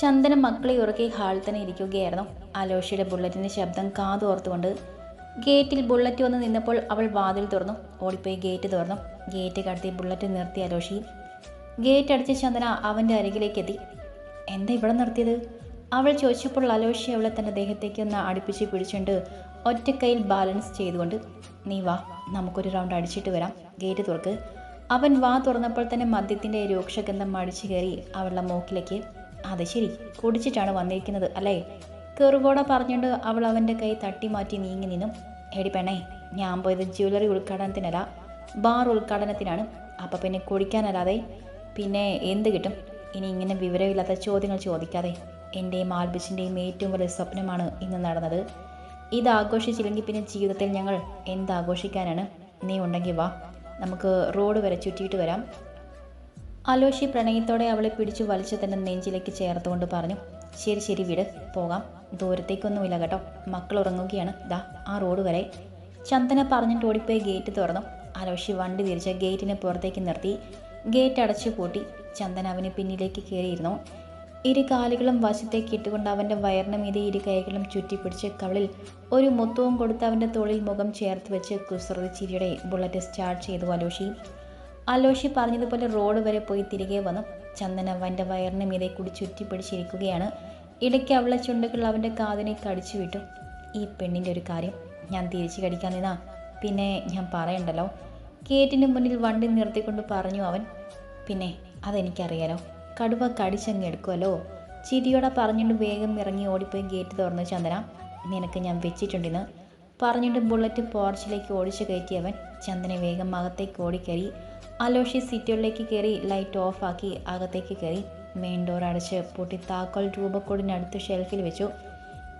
ചന്ദന മക്കളെ ഉറക്കി ഹാളിൽ തന്നെ ഇരിക്കുകയായിരുന്നു. അലോഷിയുടെ ബുള്ളറ്റിന്റെ ശബ്ദം കാതോർത്തുകൊണ്ട് ഗേറ്റിൽ ബുള്ളറ്റ് വന്ന് നിന്നപ്പോൾ അവൾ വാതിൽ തുറന്നു. ഓടിപ്പോയി ഗേറ്റ് തുറന്നു. ഗേറ്റ് കടത്തി ബുള്ളറ്റ് നിർത്തി അലോഷി. ഗേറ്റ് അടിച്ച ചന്ദന അവന്റെ അരികിലേക്ക് എത്തി. എന്താ ഇവിടെ നിർത്തിയത്? അവൾ ചോദിച്ചപ്പോൾ അലോഷി അവളെ തന്റെ ദേഹത്തേക്ക് ഒന്ന് അടുപ്പിച്ച് പിടിച്ചുകൊണ്ട് ഒറ്റക്കൈയിൽ ബാലൻസ് ചെയ്തുകൊണ്ട് നീ വാ നമുക്കൊരു റൗണ്ട് അടിച്ചിട്ട് വരാം. ഗേറ്റ് തുറക്ക്. അവൻ വാ തുറന്നപ്പോൾ തന്നെ മദ്യത്തിന്റെ രൂക്ഷഗന്ധം അടിച്ചു കയറി അവളുടെ മൂക്കിലേക്ക് അത് ശരി. കുടിച്ചിട്ടാണ് വന്നിരിക്കുന്നത് അല്ലേ? കെറുകോടെ പറഞ്ഞുകൊണ്ട് അവൾ അവന്റെ കൈ തട്ടി മാറ്റി നീങ്ങി നിന്നും. എടി പെണ്ണേ ഞാൻ പോയത് ജ്വല്ലറി ഉദ്ഘാടനത്തിനല്ല ബാർ ഉദ്ഘാടനത്തിനാണ്. അപ്പം പിന്നെ കുടിക്കാനല്ലാതെ പിന്നെ എന്ത് കിട്ടും? ഇനി ഇങ്ങനെ വിവരമില്ലാത്ത ചോദ്യങ്ങൾ ചോദിക്കാതെ. എന്റെയും ആൽബിച്ചിന്റെയും ഏറ്റവും വലിയ സ്വപ്നമാണ് ഇന്ന് നടന്നത്. ഇത് ആഘോഷിച്ചില്ലെങ്കിൽ പിന്നെ ജീവിതത്തിൽ ഞങ്ങൾ എന്താഘോഷിക്കാനാണ് നീ ഉണ്ടെങ്കിൽ വാ. നമുക്ക് റോഡ് വരെ ചുറ്റിയിട്ട് വരാം. അലോഷി പ്രണയത്തോടെ അവളെ പിടിച്ചു വലിച്ചു തന്നെ നെഞ്ചിലേക്ക് ചേർത്തുകൊണ്ട് പറഞ്ഞു ശരി ശരി വിട് പോകാം. ദൂരത്തേക്കൊന്നുമില്ല കേട്ടോ. മക്കൾ ഉറങ്ങുകയാണ്. ദാ ആ റോഡ് വരെ. ചന്ദന പറഞ്ഞിട്ട് ഓടിപ്പോയി ഗേറ്റ് തുറന്നു. അലോഷി വണ്ടി തിരിച്ച് ഗേറ്റിനെ പുറത്തേക്ക് നിർത്തി. ഗേറ്റ് അടച്ചു പൂട്ടി. ചന്ദന അവന് പിന്നിലേക്ക് കയറിയിരുന്നു. ഇരു കാലുകളും വശത്തേക്ക് ഇട്ടുകൊണ്ട് അവന്റെ വയറിന് മീതെ ഇരു കൈകളും ചുറ്റിപ്പിടിച്ച് കവളിൽ ഒരു മുത്തവും കൊടുത്ത് അവന്റെ തോളിൽ മുഖം ചേർത്ത് വെച്ച് കുസൃതി ചിരിയുടെ ബുള്ളറ്റ് സ്റ്റാർട്ട് ചെയ്തു അലോഷി. അലോഷി പറഞ്ഞതുപോലെ റോഡ് വരെ പോയി തിരികെ വന്നു. ചന്ദന അവന്റെ വയറിന് മീതെ കൂടി ചുറ്റിപ്പിടിച്ചിരിക്കുകയാണ് ഇടയ്ക്ക് അവളെ ചുണ്ടുകൾ അവന്റെ കാതിനെ കടിച്ചു വിട്ടു. ഈ പെണ്ണിന്റെ ഒരു കാര്യം ഞാൻ തിരിച്ചു കടിക്കാൻ നിന്നാ. പിന്നെ ഞാൻ പറയണ്ടല്ലോ. കേറ്റിന് മുന്നിൽ വണ്ടി നിർത്തിക്കൊണ്ട് പറഞ്ഞു അവൻ. പിന്നെ അതെനിക്കറിയാലോ. കടുവ കടിച്ചങ്ങ് എടുക്കുമല്ലോ ചിരിയോടെ പറഞ്ഞുകൊണ്ട് വേഗം ഇറങ്ങി ഓടിപ്പോയി ഗേറ്റ് തുറന്നു ചന്ദന. നിനക്ക് ഞാൻ വെച്ചിട്ടുണ്ടെന്ന്. പറഞ്ഞുകൊണ്ട് ബുള്ളറ്റ് പോർച്ചിലേക്ക് ഓടിച്ചു കയറ്റിയവൻ. ചന്ദനെ വേഗം അകത്തേക്ക് ഓടിക്കയറി. അലോഷി സീറ്റുകളിലേക്ക് കയറി ലൈറ്റ് ഓഫാക്കി അകത്തേക്ക് കയറി മെയിൻ ഡോർ അടച്ച് പൊട്ടി താക്കോൽ രൂപക്കോടിനടുത്ത് ഷെൽഫിൽ വെച്ചു.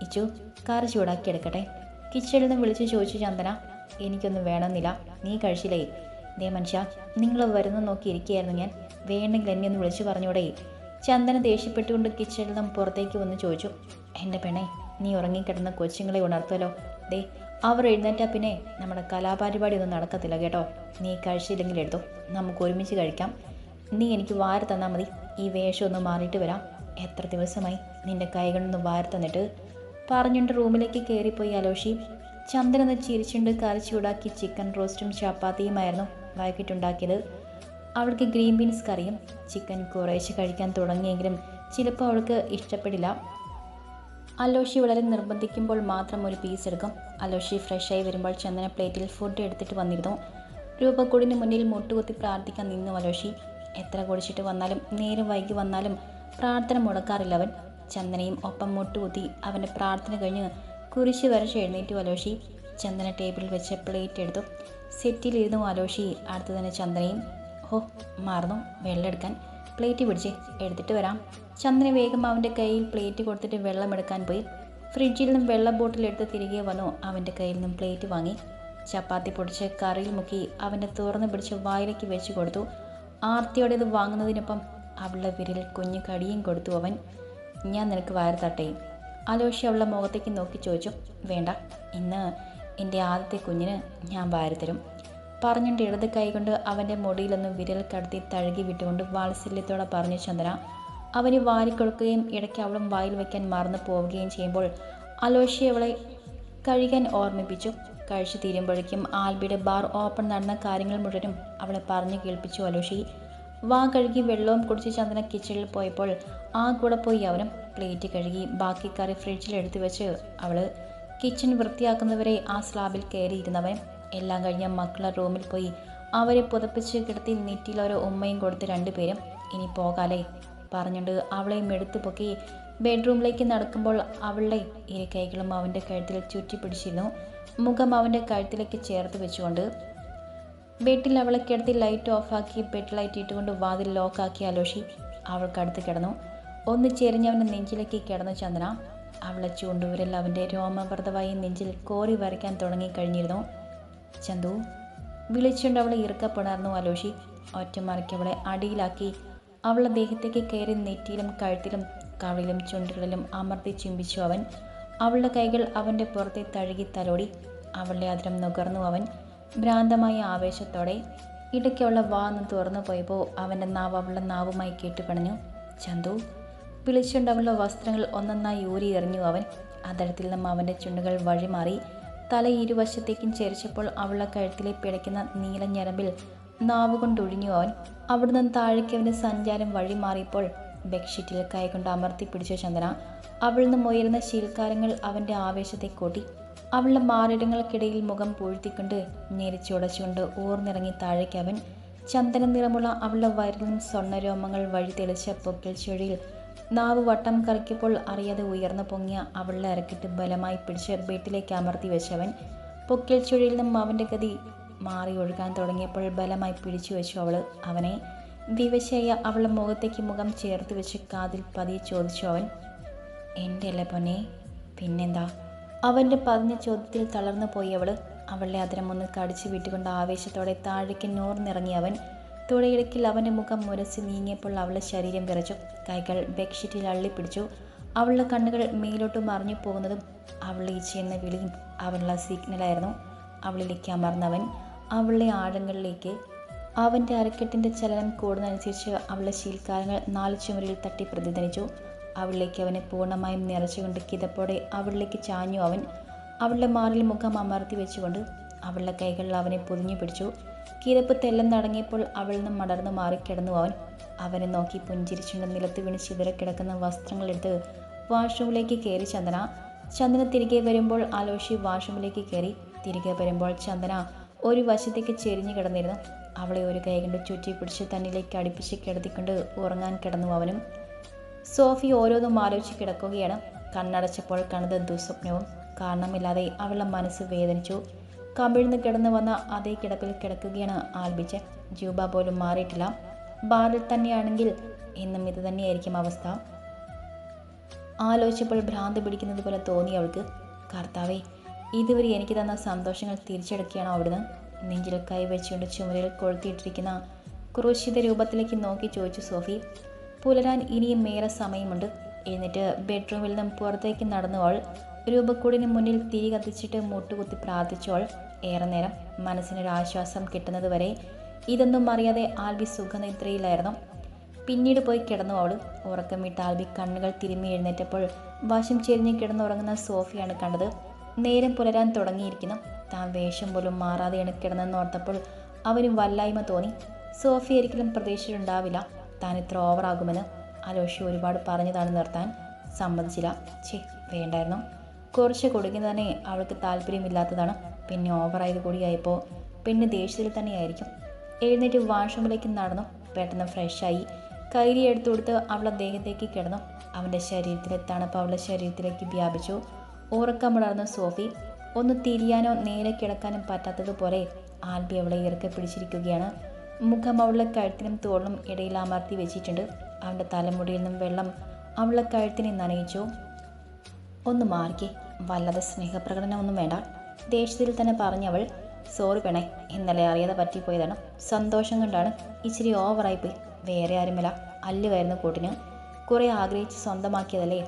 ഇച്ചു കാർ ചൂടാക്കി എടുക്കട്ടെ. കിച്ചണിൽ നിന്ന് വിളിച്ച് ചോദിച്ചു ചന്ദന എനിക്കൊന്നും വേണമെന്നില്ല. നീ കഴിച്ചില്ലേ? ദേ മനുഷ്യ നിങ്ങൾ വരുന്ന നോക്കി ഇരിക്കുകയായിരുന്നു ഞാൻ. വേണമെങ്കിൽ എന്നെ ഒന്ന് വിളിച്ചു പറഞ്ഞൂടെ ചന്ദന ദേഷ്യപ്പെട്ടുകൊണ്ട് കിച്ചണിൽ നിന്ന് പുറത്തേക്ക് വന്ന് ചോദിച്ചു. എന്റെ പെണ്ണെ നീ ഉറങ്ങിക്കിടന്ന കൊച്ചുങ്ങളെ ഉണർത്തുമല്ലോ ദേ അവർ എഴുന്നേറ്റാൽ പിന്നെ നമ്മുടെ കലാപരിപാടി ഒന്നും നടക്കത്തില്ല കേട്ടോ. നീ കഴിച്ചില്ലെങ്കിൽ എടുത്തോ. നമുക്ക് ഒരുമിച്ച് കഴിക്കാം. നീ എനിക്ക് വാരി തന്നാൽ മതി. ഈ വേഷം ഒന്ന് മാറിയിട്ട് വരാം. എത്ര ദിവസമായി നിന്റെ കൈകളൊന്ന് വാരി തന്നിട്ട്. പറഞ്ഞുകൊണ്ട് റൂമിലേക്ക് കയറിപ്പോയി അലോഷി. ചന്ദ്രന് ചിരിച്ചുണ്ട് കറി ചൂടാക്കി ചിക്കൻ റോസ്റ്റും ചപ്പാത്തിയുമായിരുന്നു വൈകിട്ടുണ്ടാക്കിയത്. അവൾക്ക് ഗ്രീൻ ബീൻസ് കറിയും ചിക്കൻ കുറേശ്ശെ കഴിക്കാൻ തുടങ്ങിയെങ്കിലും ചിലപ്പോൾ അവൾക്ക് ഇഷ്ടപ്പെടില്ല. അലോഷി വളരെ നിർബന്ധിക്കുമ്പോൾ മാത്രം ഒരു പീസ് എടുക്കും. അലോഷി ഫ്രഷായി വരുമ്പോൾ ചന്ദന പ്ലേറ്റിൽ ഫുഡ് എടുത്തിട്ട് വന്നിരുന്നു. രൂപക്കൂടിന് മുന്നിൽ മുട്ടുകുത്തി പ്രാർത്ഥിക്കാൻ നിന്നു അലോഷി. എത്ര കുടിച്ചിട്ട് വന്നാലും നേരം വൈകി വന്നാലും പ്രാർത്ഥന മുടക്കാറില്ല അവൻ. ചന്ദനയും ഒപ്പം മുട്ടുകുത്തി അവന്റെ പ്രാർത്ഥന കഴിഞ്ഞ് കുരിശ് വരച്ച് എഴുന്നേറ്റു അലോഷി. ചന്ദന ടേബിളിൽ വെച്ച് പ്ലേറ്റ് എടുത്തു. സെറ്റിലിരുന്നു അലോഷി. അടുത്ത് തന്നെ ചന്ദനയും ഓ മറന്നു. വെള്ളം എടുക്കാൻ പ്ലേറ്റ് പിടിച്ച് എടുത്തിട്ട് വരാം. ചന്ദന വേഗം അവന്റെ കയ്യിൽ പ്ലേറ്റ് കൊടുത്തിട്ട് വെള്ളം എടുക്കാൻ പോയി. ഫ്രിഡ്ജിൽ നിന്നും വെള്ളം ബോട്ടിൽ എടുത്ത് തിരികെ വന്നു. അവന്റെ കയ്യിൽ നിന്നും പ്ലേറ്റ് വാങ്ങി. ചപ്പാത്തി പൊടിച്ച് കറിയിൽ മുക്കി അവന്റെ തുറന്ന് പിടിച്ച് വായിലേക്ക് വെച്ച് കൊടുത്തു. ആർത്തിയോടെ ഇത് വാങ്ങുന്നതിനൊപ്പം അവളുടെ വിരൽ കുഞ്ഞു കടിയും കൊടുത്തു അവൻ. ഞാൻ നിനക്ക് വയർ തട്ടേ. അലോഷി അവളുടെ മുഖത്തേക്ക് നോക്കി ചോദിച്ചു. വേണ്ട. ഇന്ന് എന്റെ ആദ്യത്തെ കുഞ്ഞിന് ഞാൻ വാരി തരും. പറഞ്ഞിട്ട് ഇടത് കൈകൊണ്ട് അവന്റെ മുടിയിലൊന്ന് വിരൽ കടത്തി തഴുകി വിട്ടുകൊണ്ട് വാത്സല്യത്തോടെ പറഞ്ഞു ചന്ദ്ര അവന് വാരിക്കൊടുക്കുകയും ഇടയ്ക്ക് അവളും വായിൽ വയ്ക്കാൻ മറന്നു പോവുകയും ചെയ്യുമ്പോൾ അലോഷി അവളെ കഴിക്കാൻ ഓർമ്മിപ്പിച്ചു. കഴിച്ചു തീരുമ്പോഴേക്കും ആൽബിയുടെ ബാർ ഓപ്പൺ നടന്ന കാര്യങ്ങൾ മുഴുവനും അവളെ പറഞ്ഞു കേൾപ്പിച്ചു അലോഷി. വാ കഴുകി വെള്ളവും കുടിച്ച് ചന്ദ്രൻ കിച്ചണിൽ പോയപ്പോൾ ആ കൂടെ പോയി അവനും പ്ലേറ്റ് കഴുകി ബാക്കി കറി ഫ്രിഡ്ജിൽ എടുത്തു വെച്ച് അവൾ കിച്ചൺ വൃത്തിയാക്കുന്നവരെ ആ സ്ലാബിൽ കയറിയിരുന്നവൻ. എല്ലാം കഴിഞ്ഞ മക്കളെ റൂമിൽ പോയി. അവരെ പുതപ്പിച്ച് കിടത്തി നെറ്റിയിൽ ഓരോ ഉമ്മയും കൊടുത്ത് രണ്ടുപേരും ഇനി പോകാലേ. പറഞ്ഞുകൊണ്ട് അവളെയും എടുത്തു പൊക്കി ബെഡ്റൂമിലേക്ക് നടക്കുമ്പോൾ അവളുടെ ഇരു കൈകളും അവന്റെ കഴുത്തിൽ ചുറ്റിപ്പിടിച്ചിരുന്നു. മുഖം അവന്റെ കഴുത്തിലേക്ക് ചേർത്ത് വെച്ചുകൊണ്ട് ബെഡിൽ അവളെ കിടത്തി ലൈറ്റ് ഓഫാക്കി ബെഡ് ലൈറ്റ് ഇട്ടുകൊണ്ട് വാതിൽ ലോക്കാക്കി അലോഷി അവൾക്കടുത്ത് കിടന്നു. ഒന്ന് ചെരിഞ്ഞവന്റെ നെഞ്ചിലേക്ക് കിടന്നു ചന്ദന. അവളെ ചൂണ്ടുവിരൽ അവന്റെ രോമവ്രതമായി നെഞ്ചിൽ കോറി വരയ്ക്കാൻ തുടങ്ങിക്കഴിഞ്ഞിരുന്നു. ചന്തു. വിളിച്ചുകൊണ്ട് അവളെ ഇറുക്കപ്പെടാർന്നു അലോഷി. ഒറ്റമറിക്ക് അവളെ അടിയിലാക്കി. അവളുടെ ദേഹത്തേക്ക് കയറി നെറ്റിയിലും കഴുത്തിലും കവിളിലും ചുണ്ടുകളിലും അമർത്തി ചുംബിച്ചു അവൻ. അവളുടെ കൈകൾ അവന്റെ പുറത്തെ തഴുകി തലോടി. അവളുടെ അതിരം നുകർന്നു അവൻ. ഭ്രാന്തമായ ആവേശത്തോടെ ഇടയ്ക്കുള്ള വാ ഒന്ന് തുറന്നു പോയപ്പോൾ അവന്റെ നാവ് അവളുടെ നാവുമായി കേട്ടുപണഞ്ഞു. ചന്തു. വിളിച്ചുകൊണ്ട് അവളുടെ വസ്ത്രങ്ങൾ ഒന്നൊന്നായി ഊരി എറിഞ്ഞു അവൻ. അതരത്തിൽ നിന്നും അവന്റെ ചുണ്ടുകൾ വഴിമാറി. തല ഇരുവശത്തേക്കും ചെരിച്ചപ്പോൾ അവളുടെ കഴുത്തിലെ പിടയ്ക്കുന്ന നീല ഞരമ്പിൽ നാവ് കൊണ്ടൊഴിഞ്ഞു അവൻ. അവിടുന്ന് താഴേക്ക് അവന്റെ സഞ്ചാരം വഴി മാറിയപ്പോൾ ബെഡ്ഷീറ്റിൽ കൈകൊണ്ട് അമർത്തി പിടിച്ച ചന്ദന അവളിൽ നിന്നും ഉയരുന്ന ശീൽക്കാരങ്ങൾ അവന്റെ ആവേശത്തെ കൂട്ടി. അവളുടെ മാറിടങ്ങൾക്കിടയിൽ മുഖം പൂഴ്ത്തിക്കൊണ്ട് ഞെരിച്ചുടച്ചുകൊണ്ട് ഊർന്നിറങ്ങി താഴേക്ക് അവൻ. ചന്ദന നിറമുള്ള അവളുടെ വയറിലും സ്വർണരോമങ്ങൾ വഴി തെളിച്ച പൊക്കിൽ ചുഴിയിൽ നാവ് വട്ടം കറക്കിയപ്പോൾ അറിയാതെ ഉയർന്നു പൊങ്ങിയ അവളുടെ അരക്കിട്ട് ബലമായി പിടിച്ച് ബെട്ടിലേക്ക് അമർത്തി വെച്ചവൻ പൊക്കിൽ ചുഴിയിൽ നിന്നും അവന്റെ ഗതി മാറി ഒഴുകാൻ തുടങ്ങിയപ്പോൾ ബലമായി പിടിച്ചു വെച്ചു അവൾ. അവനെ വിവശയായ അവളുടെ മുഖത്തേക്ക് മുഖം ചേർത്ത് വെച്ച് കാതിൽ പതിയെ ചോദിച്ചു അവൻ എന്റെ അല്ലേ പൊന്നെ? പിന്നെന്താ? അവന്റെ പതിഞ്ഞ ചോദ്യത്തിൽ തളർന്നു പോയി അവൾ. അവളുടെ അതിരം ഒന്ന് കടിച്ചു വിട്ടുകൊണ്ട് ആവേശത്തോടെ താഴേക്ക് നൂർന്നിറങ്ങി അവൻ തുടയിടയ്ക്കിൽ അവന്റെ മുഖം മുരച്ച് നീങ്ങിയപ്പോൾ അവളുടെ ശരീരം വിറച്ചു. കൈകൾ ബെഡ്ഷീറ്റിൽ അള്ളിപ്പിടിച്ചു. അവളുടെ കണ്ണുകൾ മേലോട്ട് മറിഞ്ഞു പോകുന്നതും അവളുടെ ഈച്ചയെന്ന വിളിയും അവളുടെ സിഗ്നലായിരുന്നു. അവളിലേക്ക് അമർന്നവൻ അവളുടെ ആഴങ്ങളിലേക്ക്. അവന്റെ അരക്കെട്ടിന്റെ ചലനം കൂടുന്നതനുസരിച്ച് അവളുടെ ശീൽക്കാരങ്ങൾ നാല് ചുമരിൽ തട്ടി പ്രതിധ്വനിച്ചു. അവളിലേക്ക് അവനെ പൂർണമായും നിറച്ചുകൊണ്ട് കിതപ്പോടെ അവളിലേക്ക് ചാഞ്ഞു അവൻ. അവളുടെ മാറിൽ മുഖം അമർത്തി വെച്ചുകൊണ്ട് അവളുടെ കൈകളിൽ അവനെ പൊതിഞ്ഞു പിടിച്ചു. കിതപ്പ് തെല്ലം തടങ്ങിയപ്പോൾ അവളിൽ നിന്നും മടർന്നു മാറിക്കിടന്നു അവൻ. അവനെ നോക്കി പുഞ്ചിരിച്ചുകൊണ്ട് നിലത്ത് വീണ് ചിതറക്കിടക്കുന്ന വസ്ത്രങ്ങളെടുത്ത് വാഷ്റൂമിലേക്ക് കയറി ചന്ദന. ചന്ദന തിരികെ വരുമ്പോൾ ആലോഷി വാഷ്റൂമിലേക്ക് കയറി. തിരികെ വരുമ്പോൾ ചന്ദന ഒരു വശത്തേക്ക് ചെരിഞ്ഞു കിടന്നിരുന്നു. അവളെ ഒരു കൈ കൊണ്ട് ചുറ്റി പിടിച്ച് തന്നിലേക്ക് അടുപ്പിച്ച് കിടത്തിക്കൊണ്ട് ഉറങ്ങാൻ കിടന്നു അവനും. സോഫി ഓരോന്നും ആലോചിച്ച് കിടക്കുകയാണ്. കണ്ണടച്ചപ്പോൾ കണ്ടത് ദുസ്വപ്നവും. കാരണമില്ലാതെ അവളുടെ മനസ്സ് വേദനിച്ചു. കമിഴ്ന്ന് കിടന്നു വന്ന അതേ കിടപ്പിൽ കിടക്കുകയാണ് ആൽബിച്ച്. ജൂബ പോലും മാറിയിട്ടില്ല. ബാറിൽ തന്നെയാണെങ്കിൽ ഇന്നും ഇത് തന്നെയായിരിക്കും അവസ്ഥ. ആലോചിച്ചപ്പോൾ ഭ്രാന്ത് പിടിക്കുന്നത് പോലെ തോന്നി അവൾക്ക്. കർത്താവേ ഇതുവരെ എനിക്ക് തന്ന സന്തോഷങ്ങൾ തിരിച്ചെടുക്കുകയാണോ അവിടുന്ന്? നെഞ്ചിൽ കൈവച്ചുകൊണ്ട് ചുമരിൽ കൊളുത്തിയിട്ടിരിക്കുന്ന ക്രൂശിത രൂപത്തിലേക്ക് നോക്കി ചോദിച്ചു സോഫി. പുലരാൻ ഇനിയും ഏറെ സമയമുണ്ട്. എന്നിട്ട് ബെഡ്റൂമിൽ നിന്നും പുറത്തേക്ക് നടന്നവൾ രൂപക്കൂടിന് മുന്നിൽ തീ കത്തിച്ചിട്ട് മുട്ടുകുത്തി പ്രാർത്ഥിച്ചോൾ ഏറെ നേരം മനസ്സിനൊരാശ്വാസം കിട്ടുന്നതുവരെ ഇതൊന്നും അറിയാതെ ആൽബി സുഖനിദ്രയിലായിരുന്നു. പിന്നീട് പോയി കിടന്നു അവൾ. ഉറക്കം വിട്ട് ആൽബി കണ്ണുകൾ തിരുമ്മി എഴുന്നേറ്റപ്പോൾ വശം ചെരിഞ്ഞ് കിടന്നുറങ്ങുന്ന സോഫിയാണ് കണ്ടത്. നേരം പുലരാൻ തുടങ്ങിയിരിക്കുന്നു. താൻ വേഷം പോലും മാറാതെയാണ് കിടന്നെന്ന് ഓർത്തപ്പോൾ അവന് വല്ലായ്മ തോന്നി. സോഫി ഒരിക്കലും പ്രതീക്ഷിച്ചിട്ടുണ്ടാവില്ല താൻ ഇത്ര ഓവറാകുമെന്ന് അലോഷി ഒരുപാട് പറഞ്ഞതാണ് നിർത്താൻ സമ്മതിച്ചില്ല. ചേ വേണ്ടായിരുന്നു. കുറച്ച് കൊടുക്കുന്നതന്നെ അവൾക്ക് താല്പര്യമില്ലാത്തതാണ്. പിന്നെ ഓവറായത് കൂടിയായപ്പോൾ പിന്നെ ദേഷ്യത്തിൽ തന്നെയായിരിക്കും. എഴുന്നേറ്റ് വാഷ്റൂമിലേക്ക് നടന്നു. പെട്ടെന്ന് ഫ്രഷായി കൈരി എടുത്തു കൊടുത്ത് അവൾ അദ്ദേഹത്തേക്ക് കിടന്നു. അവന്റെ ശരീരത്തിലെ തണുപ്പ് അവളുടെ ശരീരത്തിലേക്ക് വ്യാപിച്ചു. ഉറക്കമുണർന്ന സോഫി ഒന്ന് തിരിയാനോ നേരെ കിടക്കാനും പറ്റാത്തതുപോലെ ആൽബി അവളെ ഇറക്കെ പിടിച്ചിരിക്കുകയാണ്. മുഖം അവളുടെ കഴുത്തിനും തോളിനും ഇടയിൽ അമർത്തി വെച്ചിട്ടുണ്ട്. അവന്റെ തലമുടിയിൽ നിന്നും വെള്ളം അവളുടെ കഴുത്തിനെ നനയിച്ചു. ഒന്ന് മാറിക്കെ. വല്ലാതെ സ്നേഹപ്രകടനമൊന്നും വേണ്ട. ദേഷ്യത്തിൽ തന്നെ പറഞ്ഞവൾ സോറി പെണേ ഇന്നലെ അറിയാതെ പറ്റിപ്പോയതാണ്. സന്തോഷം കൊണ്ടാണ് ഇച്ചിരി ഓവറായിപ്പോയി. വേറെ ആരുമില്ല. അല്ലുവായിരുന്നു കൂട്ടിന്. കുറേ ആഗ്രഹിച്ച് സ്വന്തമാക്കിയതല്ലേ?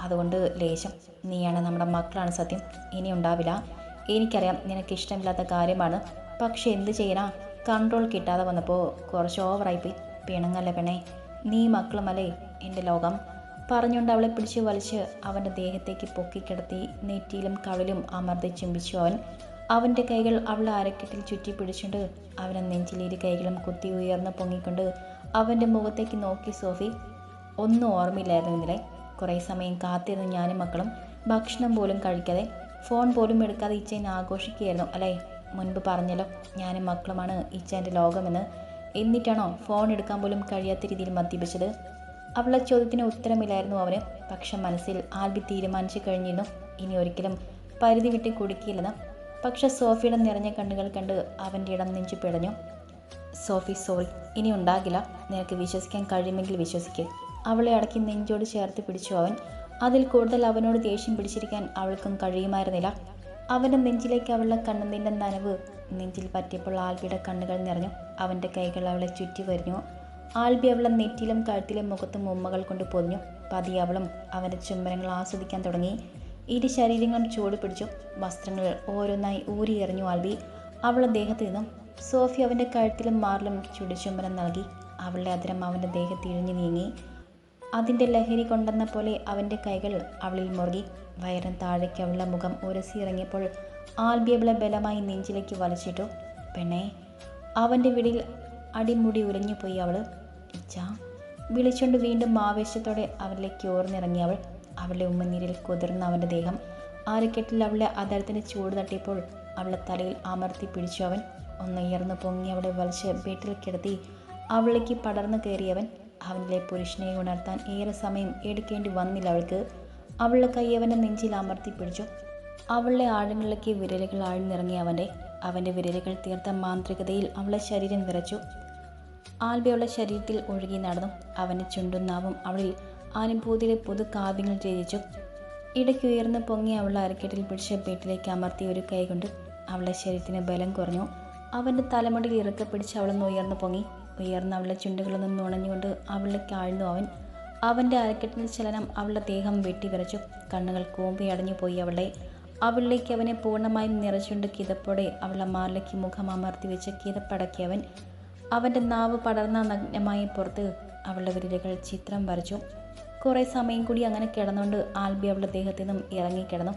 അതുകൊണ്ട് ലേശം. നീയാണ് നമ്മുടെ മക്കളാണ് സത്യം. ഇനി ഉണ്ടാവില്ല. എനിക്കറിയാം നിനക്ക് ഇഷ്ടമില്ലാത്ത കാര്യമാണ്. പക്ഷെ എന്ത് ചെയ്യാനാ? കൺട്രോൾ കിട്ടാതെ വന്നപ്പോൾ കുറച്ച് ഓവറായിപ്പോയി. പിണങ്ങല്ലേ പെണ്ണേ? നീ മക്കളുമല്ലേ? എന്റെ ലോകം. പറഞ്ഞുകൊണ്ട് അവളെ പിടിച്ച് വലിച്ച് അവന്റെ ദേഹത്തേക്ക് പൊക്കിക്കിടത്തി നെറ്റിയിലും കവിലും അമർത്തി ചുംബിച്ചു അവൻ. അവന്റെ കൈകൾ അവളെ അരക്കെട്ടിൽ ചുറ്റി പിടിച്ചുകൊണ്ട് അവനെ നെഞ്ചിലിരു കൈകളും കുത്തി ഉയർന്ന് പൊങ്ങിക്കൊണ്ട് അവന്റെ മുഖത്തേക്ക് നോക്കി സോഫി ഒന്നും ഓർമ്മയില്ലായിരുന്നു ഇന്നലെ കുറേ സമയം കാത്തിരുന്ന് ഞാനും മക്കളും. ഭക്ഷണം പോലും കഴിക്കാതെ ഫോൺ പോലും എടുക്കാതെ ഇച്ചേനെ ആഘോഷിക്കുകയായിരുന്നു അല്ലേ? മുൻപ് പറഞ്ഞല്ലോ ഞാനും മക്കളുമാണ് ഇച്ചേന്റെ ലോകമെന്ന്. എന്നിട്ടാണോ ഫോൺ എടുക്കാൻ പോലും കഴിയാത്ത രീതിയിൽ മദ്യപിച്ചത്? അവളുടെ ചോദ്യത്തിന് ഉത്തരമില്ലായിരുന്നു അവന്. പക്ഷെ മനസ്സിൽ ആൽബി തീരുമാനിച്ചു കഴിഞ്ഞിരുന്നു. ഇനി ഒരിക്കലും പരിധി വിട്ട് കുടുക്കിയില്ലെന്ന്. പക്ഷെ സോഫിയുടെ നിറഞ്ഞ കണ്ണുകൾ കണ്ട് അവന്റെ ഇടം നെഞ്ചു പിടഞ്ഞു. സോഫി സോറി ഇനി ഉണ്ടാകില്ല. നിനക്ക് വിശ്വസിക്കാൻ കഴിയുമെങ്കിൽ വിശ്വസിക്ക്. അവളെ അടക്കി നെഞ്ചോട് ചേർത്ത് പിടിച്ചു അവൻ. അതിൽ കൂടുതൽ അവനോട് ദേഷ്യം പിടിച്ചിരിക്കാൻ അവൾക്കും കഴിയുമായിരുന്നില്ല. അവന്റെ നെഞ്ചിലേക്ക് അവളുടെ കണ്ണുനീന്റെ നനവ് നെഞ്ചിൽ പറ്റിയപ്പോൾ ആൽബിയുടെ കണ്ണുകൾ നിറഞ്ഞു. അവന്റെ കൈകൾ അവളെ ചുറ്റി വരിഞ്ഞു. ആൽബി അവളം നെറ്റിയിലും കഴുത്തിലും മുഖത്തും ഉമ്മകൾ കൊണ്ട് പൊതിഞ്ഞു. പതി അവളും അവന്റെ ചുമരങ്ങൾ ആസ്വദിക്കാൻ തുടങ്ങി. ഇരു ശരീരങ്ങളും ചൂട് പിടിച്ചു. വസ്ത്രങ്ങൾ ഓരോന്നായി ഊരി എറിഞ്ഞു ആൽബി. അവളുടെ ദേഹത്ത് നിന്നും സോഫി അവന്റെ കഴുത്തിലും മാറിലും ചുടിച്ചുമരം നൽകി. അവളുടെ അതിരം അവന്റെ ദേഹത്ത് ഇഴിഞ്ഞു നീങ്ങി. അതിന്റെ ലഹരി കൊണ്ടെന്ന പോലെ അവന്റെ കൈകൾ അവളിൽ മുറുകി. വയറും താഴേക്ക് അവളുടെ മുഖം ഉരസി ഇറങ്ങിയപ്പോൾ ആൽബി അവളെ ബലമായി നെഞ്ചിലേക്ക് വലിച്ചിട്ടു. പെണ്ണെ അവന്റെ വിടിയിൽ അടിമുടി ഉലഞ്ഞുപോയി അവൾ ഇച്ച വിളിച്ചുകൊണ്ട് വീണ്ടും ആവേശത്തോടെ അവരിലേക്ക് ഓർന്നിറങ്ങി അവൾ അവളുടെ ഉമ്മനീരിൽ കുതിർന്ന അവന്റെ ദേഹം. ആരക്കെട്ടിൽ അവളെ അദ്ദേഹത്തിന്റെ ചൂട് തട്ടിയപ്പോൾ അവളെ തലയിൽ അമർത്തി പിടിച്ചു അവൻ. ഒന്ന് ഉയർന്നു പൊങ്ങി അവളെ വലിച്ച് വീട്ടിൽ കിടത്തി അവളിലേക്ക് പടർന്നു കയറിയവൻ അവനിലെ പുരുഷനെ ഉണർത്താൻ ഏറെ സമയം എടുക്കേണ്ടി വന്നില്ല അവൾക്ക്. അവളുടെ കൈ അവന്റെ നെഞ്ചിൽ അമർത്തി പിടിച്ചു. അവളുടെ ആഴങ്ങളിലേക്ക് വിരലുകൾ ആഴ്ന്നിറങ്ങി അവന്റെ. അവന്റെ വിരലുകൾ തീർത്ത മാന്ത്രികതയിൽ അവളെ ശരീരം വിറച്ചു. ആൽബി അവളുടെ ശരീരത്തിൽ ഒഴുകി നടന്നു. അവന്റെ ചുണ്ടും നാവും അവളിൽ അനുഭൂതിയുടെ പുതു കാവ്യങ്ങൾ രചിച്ചു. ഇടയ്ക്ക് ഉയർന്ന് പൊങ്ങി അവളെ അരക്കെട്ടിൽ പിടിച്ച വീട്ടിലേക്ക് അമർത്തി ഒരു കൈകൊണ്ട് അവളുടെ ശരീരത്തിന് ബലം കുറഞ്ഞു. അവന്റെ തലമുടിയിൽ ഇറക്കെ പിടിച്ച് അവളൊന്ന് ഉയർന്നു പൊങ്ങി. ഉയർന്ന അവളുടെ ചുണ്ടുകളൊന്നും നുണഞ്ഞുകൊണ്ട് അവളിലേക്ക് ആഴ്ന്നു അവൻ. അവന്റെ അരക്കെട്ടിന്റെ ചലനം അവളുടെ ദേഹം വെട്ടി വിറച്ചു. കണ്ണുകൾ കൂമ്പി അടഞ്ഞു പോയി അവളെ. അവളിലേക്ക് അവനെ പൂർണമായും നിറച്ചുകൊണ്ട് കിതപ്പോടെ അവളുടെ മാറിലേക്ക് മുഖം അമർത്തി വെച്ച് കിതപ്പടക്കിയവൻ അവന്റെ നാവ് പടർന്ന നഗ്നമായി പുറത്ത് അവളുടെ വിരലുകൾ ചിത്രം വരച്ചു. കുറേ സമയം കൂടി അങ്ങനെ കിടന്നുകൊണ്ട് ആൽബി അവളുടെ ദേഹത്തു നിന്നും ഇറങ്ങിക്കിടന്നു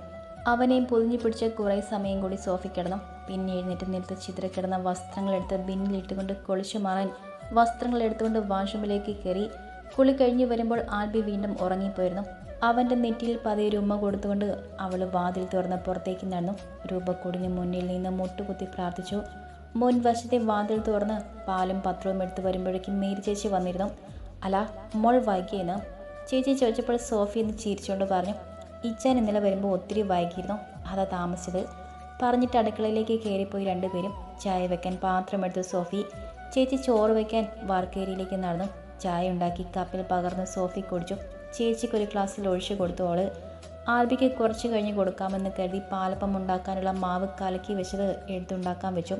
അവനെയും പൊതിഞ്ഞു പിടിച്ച് കുറേ സമയം കൂടി സോഫി കിടന്നു. പിന്നെ എഴുന്നേറ്റ് നിലത്ത് ചിത്രക്കിടന്ന വസ്ത്രങ്ങളെടുത്ത് ബിന്നിലിട്ടുകൊണ്ട് കുളിച്ചു മാറാൻ വസ്ത്രങ്ങൾ എടുത്തുകൊണ്ട് വാഷ്റൂമിലേക്ക് കയറി. കുളി കഴിഞ്ഞു വരുമ്പോൾ ആൽബി വീണ്ടും ഉറങ്ങിപ്പോയിരുന്നു. അവന്റെ നെറ്റിയിൽ പതിയെ ഉമ്മ കൊടുത്തുകൊണ്ട് അവൾ വാതിൽ തുറന്ന് പുറത്തേക്ക് നടന്നു. രൂപക്കൂടിന് മുന്നിൽ നിന്ന് മുട്ടുകുത്തി പ്രാർത്ഥിച്ചു. മുൻവശത്തെ വാതിൽ തുറന്ന് പാലും പത്രവും എടുത്തു വരുമ്പോഴേക്കും മേരി ചേച്ചി വന്നിരുന്നു. അല്ല മോൾ വൈകിയെന്ന്. ചേച്ചി ചോദിച്ചപ്പോൾ സോഫി എന്ന് ചിരിച്ചുകൊണ്ട് പറഞ്ഞു ഇച്ചാൻ ഇന്നലെ വരുമ്പോൾ ഒത്തിരി വൈകിയിരുന്നു അതാ താമസിച്ചത്. പറഞ്ഞിട്ട് അടുക്കളയിലേക്ക് കയറിപ്പോയി രണ്ടുപേരും. ചായ വെക്കാൻ പാത്രമെടുത്തു സോഫി. ചേച്ചി ചോറ് വയ്ക്കാൻ വാർക്കേരിയിലേക്ക് നടന്നു. ചായ ഉണ്ടാക്കി കപ്പിൽ പകർന്ന് സോഫി കുടിച്ചു. ചേച്ചിക്ക് ഒരു ഗ്ലാസ്സിൽ ഒഴിച്ചു കൊടുത്തു അവൾ. ആൽബിക്ക് കുറച്ച് കഴിഞ്ഞ് കൊടുക്കാമെന്ന് കരുതി പാലപ്പം ഉണ്ടാക്കാനുള്ള മാവ് കലക്കി വെച്ചത് എടുത്തുണ്ടാക്കാൻ വെച്ചു.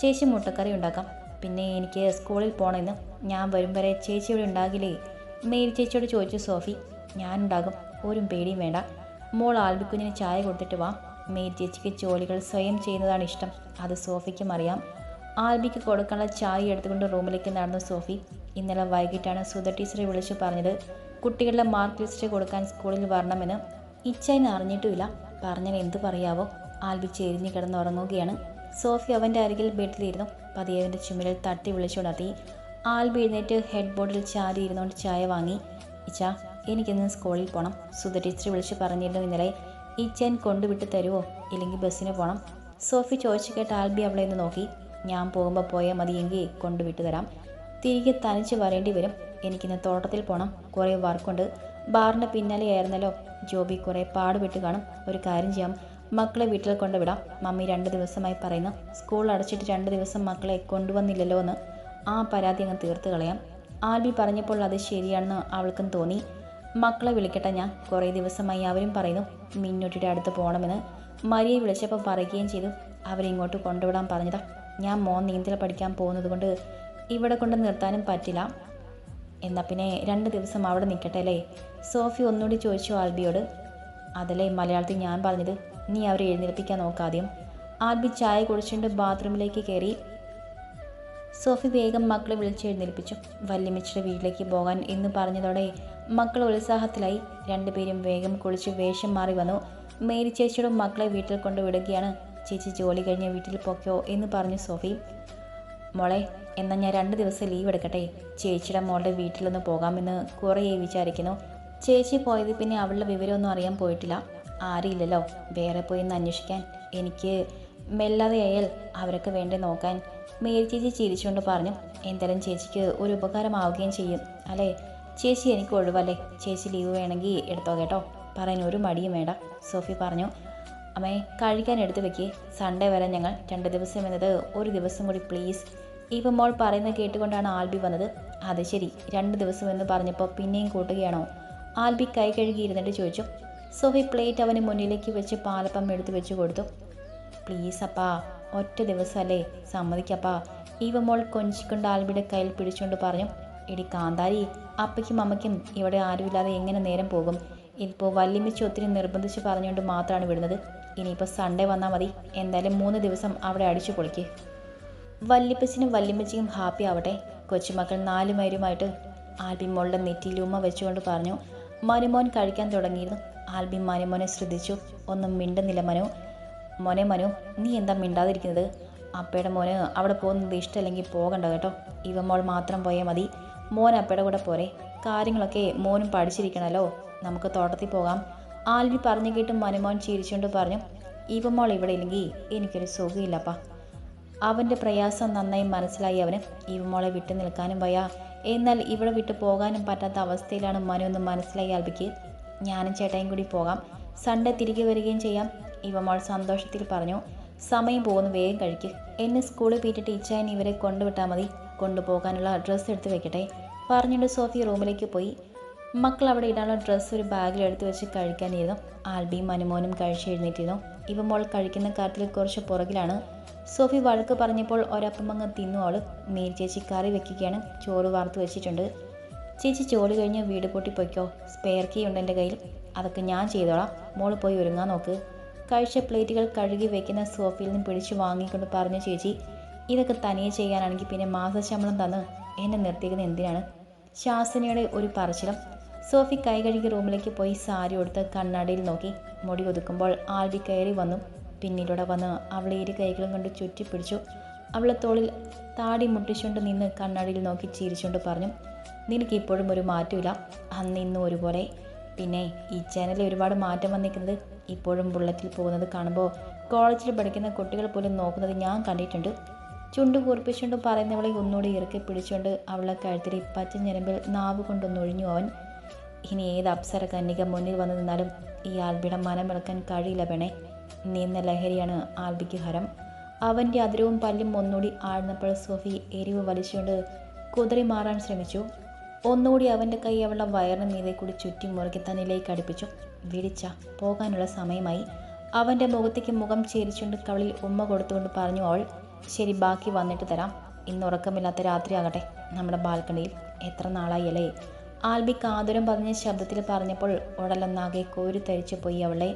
ചേച്ചി മുട്ടക്കറി ഉണ്ടാക്കാം. പിന്നെ എനിക്ക് സ്കൂളിൽ പോകണമെന്ന് ഞാൻ വരും വരെ ചേച്ചി ഇവിടെ ഉണ്ടാകില്ലേ? മേരി ചേച്ചിയോട് ചോദിച്ചു സോഫി ഞാൻ ഉണ്ടാകും. ഒരു പേടിയും വേണ്ട. മോൾ ആൽബിക്കുഞ്ഞിന് ചായ കൊടുത്തിട്ട് വാ. മേരി ചേച്ചിക്ക് ജോലികൾ സ്വയം ചെയ്യുന്നതാണ് ഇഷ്ടം. അത് സോഫിക്കും അറിയാം. ആൽബിക്ക് കൊടുക്കാനുള്ള ചായ എടുത്തുകൊണ്ട് റൂമിലേക്ക് നടന്നു സോഫി. ഇന്നലെ വൈകിട്ടാണ് സുധ ടീച്ചറെ വിളിച്ചു പറഞ്ഞത്. കുട്ടികളുടെ മാർക്ക് ലിസ്റ്റ് കൊടുക്കാൻ സ്കൂളിൽ വരണമെന്ന്. ഇച്ചൈന് അറിഞ്ഞിട്ടുമില്ല. പറഞ്ഞാൽ എന്തു പറയാവോ? ആൽബി ചെരിഞ്ഞു കിടന്നുറങ്ങുകയാണ്. സോഫി അവന്റെ അരികിൽ ബെഡിലിരുന്നു പതിയെ അവന്റെ ചുമലിൽ തട്ടി വിളിച്ചുണർത്തി ആൽബി എഴുന്നേറ്റ് ഹെഡ് ബോർഡിൽ ചാരി ഇരുന്നുകൊണ്ട് ചായ വാങ്ങി. ഇച്ച എനിക്കിന്ന് സ്കൂളിൽ പോകണം സുധ ടീച്ചർ വിളിച്ച് പറഞ്ഞിരുന്നു ഇന്നലെ. ഇച്ചൻ കൊണ്ടുവിട്ട് തരുമോ ഇല്ലെങ്കിൽ ബസ്സിന് പോകണം സോഫി ചോദിച്ചു കേട്ട് ആൽബി അവളെ ഒന്ന് നോക്കി. ഞാൻ പോകുമ്പോൾ പോയാൽ മതി എങ്കിൽ കൊണ്ടുവിട്ട് തരാം. തിരികെ തനിച്ച് വരേണ്ടി വരും. എനിക്കിന്ന് തോട്ടത്തിൽ പോകണം കുറേ വർക്കുണ്ട്. ബാറിന്റെ പിന്നാലെയായിരുന്നല്ലോ. ജോബി കുറേ പാടുപെട്ട് കാണും. ഒരു കാര്യം ചെയ്യാം. മക്കളെ വീട്ടിൽ കൊണ്ടുവിടാം. മമ്മി രണ്ട് ദിവസമായി പറയുന്നു സ്കൂൾ അടച്ചിട്ട് രണ്ട് ദിവസം മക്കളെ കൊണ്ടുവന്നില്ലല്ലോ എന്ന്. ആ പരാതി അങ്ങ് തീർത്ത് കളയാം. ആൽബി പറഞ്ഞപ്പോൾ അത് ശരിയാണെന്ന് അവൾക്കും തോന്നി. മക്കളെ വിളിക്കട്ടെ ഞാൻ കുറേ ദിവസമായി അവരും പറയുന്നു. മിന്നുട്ടിയുടെ അടുത്ത് പോകണമെന്ന് മരിയെ വിളിച്ചപ്പോൾ പറയുകയും ചെയ്തു. അവരെ ഇങ്ങോട്ട് കൊണ്ടുവിടാൻ പറഞ്ഞതാ. ഞാൻ മോൻ നീന്തൽ പഠിക്കാൻ പോകുന്നത് കൊണ്ട് ഇവിടെ കൊണ്ട് നിർത്താനും പറ്റില്ല. എന്നാൽ പിന്നെ രണ്ട് ദിവസം അവിടെ നിൽക്കട്ടെ അല്ലേ? സോഫി ഒന്നുകൂടി ചോദിച്ചു ആൽബിയോട്. അതല്ലേ മലയാളത്തിൽ ഞാൻ പറഞ്ഞത്. നീ അവരെ എഴുന്നേൽപ്പിക്കാൻ നോക്കാദ്യം ആൽബി ചായ കുടിച്ചുകൊണ്ട് ബാത്റൂമിലേക്ക് കയറി സോഫി വേഗം മക്കളെ വിളിച്ച് എഴുന്നേൽപ്പിച്ചു. വല്യമ്മച്ചിയുടെ വീട്ടിലേക്ക് പോകാൻ എന്ന് പറഞ്ഞതോടെ മക്കൾ ഉത്സാഹത്തിലായി രണ്ടുപേരും വേഗം കുളിച്ച് വേഷം മാറി വന്നു. മേരി ചേച്ചിയുടെ മക്കളെ വീട്ടിൽ കൊണ്ടുവിടുകയാണ് ചേച്ചി ജോലി കഴിഞ്ഞ് വീട്ടിൽ പോക്കോ എന്ന് പറഞ്ഞു സോഫി. മോളെ എന്നാൽ ഞാൻ രണ്ട് ദിവസം ലീവ് എടുക്കട്ടെ. ചേച്ചിയുടെ മോളുടെ വീട്ടിലൊന്ന് പോകാമെന്ന് കുറേ വിചാരിക്കുന്നു. ചേച്ചി പോയത് പിന്നെ അവളുടെ വിവരമൊന്നും അറിയാൻ പോയിട്ടില്ല. ആരുമില്ലല്ലോ വേറെ പോയി ഒന്ന് അന്വേഷിക്കാൻ. എനിക്ക് മെല്ലാതെയായാൽ അവരൊക്കെ വേണ്ടി നോക്കാൻ. മേരി ചേച്ചി ചിരിച്ചുകൊണ്ട് പറഞ്ഞു എന്തായാലും ചേച്ചിക്ക് ഒരു ഉപകാരമാവുകയും ചെയ്യും. അല്ലേ? ചേച്ചി എനിക്ക് ഒഴിവല്ലേ? ചേച്ചി ലീവ് വേണമെങ്കിൽ എടുത്തോ കേട്ടോ? പറയാൻ ഒരു മടിയും വേണ്ട. സോഫി പറഞ്ഞു അമ്മേ കഴിക്കാൻ എടുത്തു വെക്കി. സൺഡേ വരെ ഞങ്ങൾ രണ്ട് ദിവസം എന്നത് ഒരു ദിവസം കൂടി പ്ലീസ് ഇപ്പം മോൾ പറയുന്നത് കേട്ടുകൊണ്ടാണ് ആൽബി വന്നത്. അത് ശരി. രണ്ട് ദിവസം എന്ന് പറഞ്ഞപ്പോൾ പിന്നെയും കൂട്ടുകയാണോ? ആൽബി കൈ കഴുകി ഇരുന്നിട്ട് ചോദിച്ചു സോഫി പ്ലേറ്റ് അവന് മുന്നിലേക്ക് വെച്ച് പാലപ്പം എടുത്തു വെച്ച് കൊടുത്തു. പ്ലീസ് അപ്പാ ഒറ്റ ദിവസമല്ലേ സമ്മതിക്കപ്പാ. ഇവ മോൾ കൊഞ്ചിക്കൊണ്ട് ആൽബിയുടെ കയ്യിൽ പിടിച്ചുകൊണ്ട് പറഞ്ഞു. എടി കാന്താരി അപ്പയ്ക്കും അമ്മയ്ക്കും ഇവിടെ ആരുമില്ലാതെ എങ്ങനെ നേരം പോകും? ഇപ്പോൾ വല്യമ്മച്ചി ഒത്തിരി നിർബന്ധിച്ച് പറഞ്ഞുകൊണ്ട് മാത്രമാണ് വിടുന്നത്. ഇനിയിപ്പോൾ സൺഡേ വന്നാൽ മതി. എന്തായാലും മൂന്ന് ദിവസം അവിടെ അടിച്ചു പൊളിക്ക്. വല്യപ്പച്ചനും വല്യമ്മച്ചിയും ഹാപ്പി ആവട്ടെ. കൊച്ചുമക്കൾ നാലുമാരുമായിട്ട് ആൽബി മോളുടെ നെറ്റിയിൽ ഉമ്മ വെച്ചുകൊണ്ട് പറഞ്ഞു. മരുമോൻ കഴിക്കാൻ തുടങ്ങിയിരുന്നു. ആൽബി മനുമോനെ ശ്രദ്ധിച്ചു. ഒന്നും മിണ്ടുന്നില്ല മനു. മോനെ മനു നീ എന്താ മിണ്ടാതിരിക്കുന്നത്? അപ്പയുടെ മോന് അവിടെ പോകുന്നത് ഇഷ്ടമല്ലെങ്കിൽ പോകണ്ട കേട്ടോ. ഇവ മോൾ മാത്രം പോയാൽ മതി. മോൻ അപ്പയുടെ കൂടെ പോരെ. കാര്യങ്ങളൊക്കെ മോനും പഠിച്ചിരിക്കണമല്ലോ നമുക്ക് തോട്ടത്തിൽ പോകാം. ആൽബി പറഞ്ഞു കേട്ട് മനുമോൻ ചിരിച്ചുകൊണ്ട് പറഞ്ഞു ഇവ മോൾ ഇവിടെ ഇല്ലെങ്കിൽ എനിക്കൊരു സുഖമില്ലപ്പാ. അവന്റെ പ്രയാസം നന്നായി മനസ്സിലായി അവന്. ഇവമോളെ വിട്ടു നിൽക്കാനും വയ്യ. എന്നാൽ ഇവിടെ വിട്ടു പോകാനും പറ്റാത്ത അവസ്ഥയിലാണ് മനു എന്ന് മനസ്സിലായി ആൽബിക്ക്. ഞാനും ചേട്ടായും കൂടി പോകാം. സൺഡേ തിരികെ വരികയും ചെയ്യാം. ഇവമോൾ സന്തോഷത്തിൽ പറഞ്ഞു സമയം പോകുന്നു വേഗം കഴിക്ക്. എന്നെ സ്കൂളിൽ പീറ്റിട്ട് ഇച്ചായൻ ഇവരെ കൊണ്ടുവിട്ടാൽ മതി. കൊണ്ടുപോകാനുള്ള ഡ്രസ്സ് എടുത്ത് വെക്കട്ടെ. പറഞ്ഞുകൊണ്ട് സോഫി റൂമിലേക്ക് പോയി. മക്കൾ അവിടെ ഇടാനുള്ള ഡ്രസ്സ് ഒരു ബാഗിൽ എടുത്തു വെച്ച് കഴിക്കാനിരുന്നു. ആൽബിയും മനുമോനും കഴിച്ച് എഴുന്നേറ്റിരുന്നു. ഇവ മോൾ കഴിക്കുന്ന കാര്യത്തിൽ കുറച്ച് പുറകിലാണ്. സോഫി വഴക്ക് പറഞ്ഞപ്പോൾ ഒരപ്പമങ്ങ് തിന്നു അവൾ മേരി ചേച്ചി കറി വെക്കുകയാണ്. ചോറ് വാർത്ത് വെച്ചിട്ടുണ്ട്. ചേച്ചി ജോലി കഴിഞ്ഞ് വീട് പൊട്ടി പൊയ്ക്കോ സ്പെയർ കീ ഉണ്ട് എന്റെ കയ്യിൽ. അതൊക്കെ ഞാൻ ചെയ്തോളാം. മോൾ പോയി ഒരുങ്ങാൻ നോക്ക്. കഴിച്ച പ്ലേറ്റുകൾ കഴുകി വെക്കുന്ന സോഫയിൽ നിന്ന് പിടിച്ചു വാങ്ങിക്കൊണ്ട് പറഞ്ഞു ചേച്ചി ഇതൊക്കെ തനിയെ ചെയ്യാനാണെങ്കിൽ പിന്നെ മാസശമ്പളം തന്ന് എന്നെ നിർത്തിയിരിക്കുന്നത് എന്തിനാണ്? ശാസനയുടെ ഒരു പറച്ചിലും. സോഫി കൈ കഴുകി റൂമിലേക്ക് പോയി സാരി കൊടുത്ത് കണ്ണാടിയിൽ നോക്കി. മുടി ഒതുക്കുമ്പോൾ ആൽബി കയറി വന്നു. പിന്നിലൂടെ വന്ന് അവളെ ഇരു കൈകളും കൊണ്ട് ചുറ്റിപ്പിടിച്ചു. അവളെ തോളിൽ താടി മുട്ടിച്ചുകൊണ്ട് നിന്ന് കണ്ണാടിയിൽ നോക്കി ചിരിച്ചുകൊണ്ട് പറഞ്ഞു നിനക്ക് ഇപ്പോഴും ഒരു മാറ്റമില്ല. അന്ന് ഇന്നും ഒരുപോലെ. പിന്നെ ഈ ചാനലിൽ ഒരുപാട് മാറ്റം വന്നിരിക്കുന്നത് ഇപ്പോഴും ബുള്ളറ്റിൽ പോകുന്നത് കാണുമ്പോൾ കോളേജിൽ പഠിക്കുന്ന കുട്ടികൾ പോലും നോക്കുന്നത് ഞാൻ കണ്ടിട്ടുണ്ട്. ചുണ്ട് കൂർപ്പിച്ചുകൊണ്ട് പറയുന്നവളെ ഒന്നുകൂടി ഇറക്കി പിടിച്ചുകൊണ്ട് അവളെ കഴുത്തിൽ പച്ച ഞരമ്പിൽ നാവ് കൊണ്ടൊന്നൊഴിഞ്ഞു അവൻ. ഇനി ഏത് അപ്സര കന്യക മുന്നിൽ വന്നു നിന്നാലും ഈ ആൽബിയുടെ മനമിളക്കാൻ കഴിയില്ല പെണേ നീന്ന ലഹരിയാണ് ആൽബിക്ക് ഹരം. അവന്റെ അതിരവും പല്ലും ഒന്നുകൂടി ആഴ്ന്നപ്പോൾ സോഫി എരിവ് വലിച്ചുകൊണ്ട് കുതിറി മാറാൻ ശ്രമിച്ചു. ഒന്നുകൂടി അവന്റെ കൈ അവളുടെ വയറിന് മീതെ കൂടി ചുറ്റി മുറുക്കി തന്നിലേക്ക് അടുപ്പിച്ചു. വിളിച്ച പോകാനുള്ള സമയമായി. അവന്റെ മുഖത്തേക്ക് മുഖം ചേരിച്ചുകൊണ്ട് കവളിൽ ഉമ്മ കൊടുത്തുകൊണ്ട് പറഞ്ഞു അവൾ ശരി ബാക്കി വന്നിട്ട് തരാം. ഇന്ന് ഉറക്കമില്ലാത്ത രാത്രിയാകട്ടെ നമ്മുടെ ബാൽക്കണിയിൽ. എത്ര നാളായി അല്ലേ? ആൽബി കാതുരം പറഞ്ഞ ശബ്ദത്തിൽ പറഞ്ഞപ്പോൾ ഉടലൊന്നാകെ കോരി തരിച്ചു പോയി അവളെ.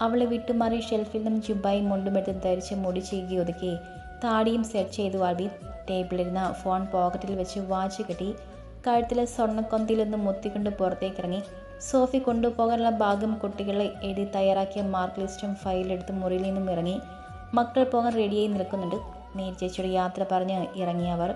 അവളെ വിട്ടുമാറി ഷെൽഫിൽ നിന്നും ജുബായി മുണ്ടുമെടുത്ത് ധരിച്ച് മുടി ചീകി ഒതുക്കി താടിയും സെറ്റ് ചെയ്തു ആൽബി. ടേബിളിരുന്ന ഫോൺ പോക്കറ്റിൽ വെച്ച് വാച്ച് കെട്ടി. കഴുത്തിലെ സ്വർണക്കൊന്തിയിൽ നിന്ന് മുത്തിക്കൊണ്ട് പുറത്തേക്കിറങ്ങി. സോഫി കൊണ്ടുപോകാനുള്ള ഭാഗം കുട്ടികളെ എഴുതി തയ്യാറാക്കിയ മാർക്ക് ലിസ്റ്റും ഫയലെടുത്ത് മുറിയിൽ നിന്നും ഇറങ്ങി. മക്കൾ പോകാൻ റെഡിയായി നിൽക്കുന്നുണ്ട്. നീർ ചേച്ചിയുടെ യാത്ര പറഞ്ഞ് ഇറങ്ങിയവർ.